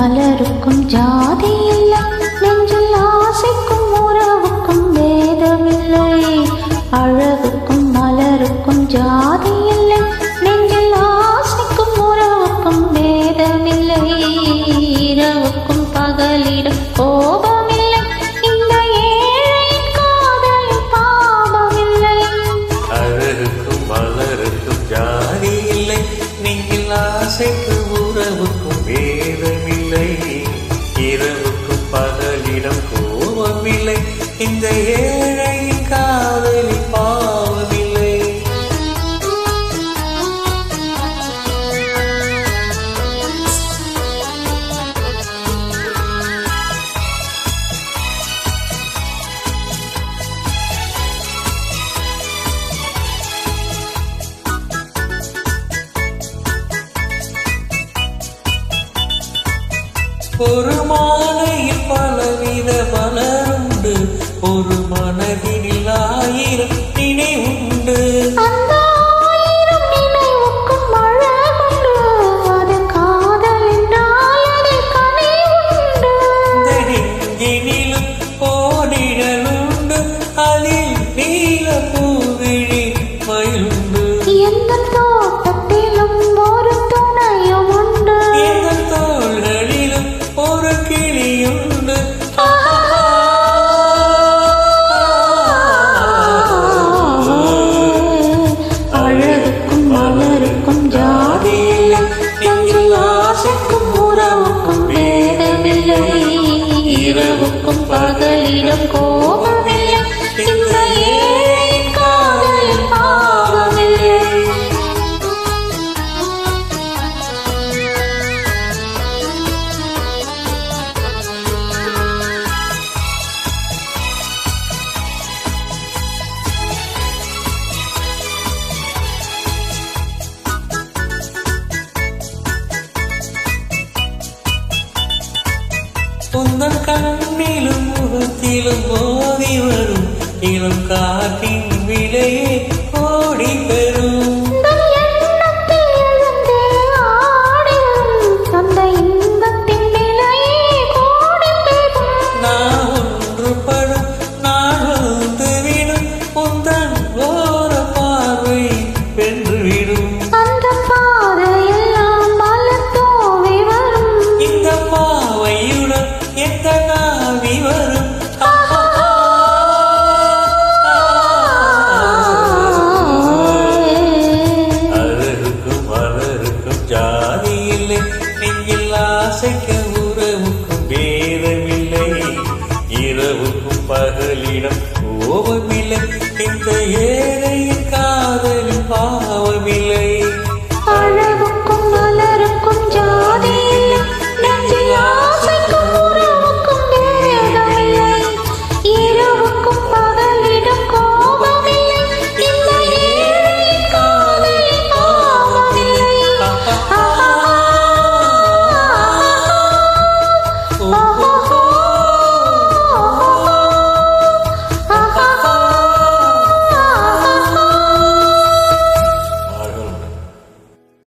மலருக்கும் ஜாதியில்லை நெஞ்சில் ஆசைக்கும் உறவுக்கும் வேதமில்லை. அழகுக்கும் மலருக்கும் ஜாதி பகலிடம் கோபமில்லை. இந்த ஏழை காதலி பாவமில்லை. ஒரு மா பகலிடம் கோபம் நீளம் ஓவி வரும். இளம் காற்றின் விலையே ஓடி பெறும். ஆசைக்கு உறவுக்கும் பேதமில்லை. இரவுக்கும் பகல்